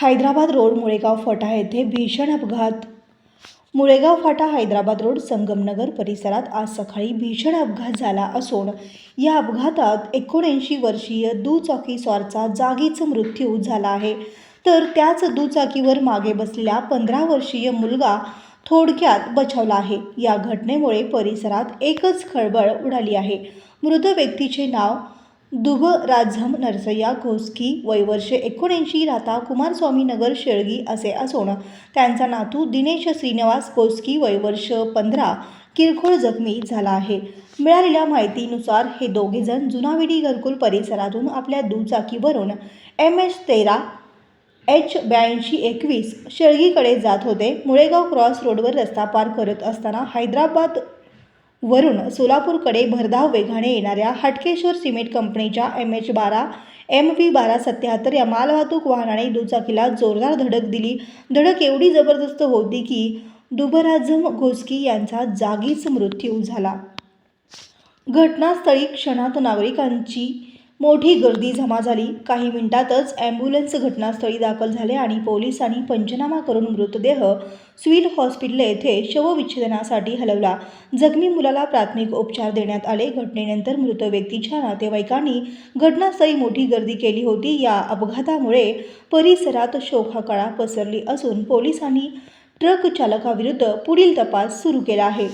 Hyderabad road Mulegaon फाटा येथे भीषण अपघात. मुळेगाव फाटा हैदराबाद रोड संगमनगर परिसरात आज सकाळी भीषण अपघात झाला असून या अपघातात एकोणऐंशी वर्षीय दुचाकी स्वारचा जागीच मृत्यू झाला आहे. तर त्याच दुचाकीवर मागे बसलेला पंधरा वर्षीय मुलगा थोडक्यात बचावला आहे. या घटनेमुळे परिसरात एकच खळबळ उडाली आहे. मृत व्यक्तीचे नाव दुबराझम नरसय्या घोसकी वयवर्ष एकोणऐंशी राहता कुमारस्वामी नगर शेळगी असे असून त्यांचा नातू दिनेश श्रीनिवास घोसकी वय वर्ष पंधरा किरकोळ जखमी झाला आहे. मिळालेल्या माहितीनुसार हे दोघेजण जुनाविडी घरकुल परिसरातून आपल्या दुचाकीवरून एम एच तेरा एच ब्याऐंशी एकवीस शेळगीकडे जात होते. मुळेगाव क्रॉस रोडवर रस्ता पार करत असताना हैदराबाद वरून सोलापूरकडे भरधाव वेगाने येणाऱ्या हटकेश्वर सिमेंट कंपनीच्या एम एच बारा एम व्ही बारा सत्याहत्तर या मालवाहतूक वाहनाने दुचाकीला जोरदार धडक दिली. धडक एवढी जबरदस्त होती की दुबराझम घोसकी यांचा जागीच मृत्यू झाला. घटनास्थळी क्षणात नागरिकांची मोठी गर्दी जमा झाली. काही मिनिटातच ॲम्ब्युलन्स घटनास्थळी दाखल झाले आणि पोलिसांनी पंचनामा करून मृतदेह सिव्हिल हॉस्पिटल येथे शवविच्छेदनासाठी हलवला. जखमी मुलाला प्राथमिक उपचार देण्यात आले. घटनेनंतर मृत व्यक्तीच्या नातेवाईकांनी घटनास्थळी मोठी गर्दी केली होती. या अपघातामुळे परिसरात शोकाकळा पसरली असून पोलिसांनी ट्रक चालकाविरुद्ध पुढील तपास सुरू केला आहे.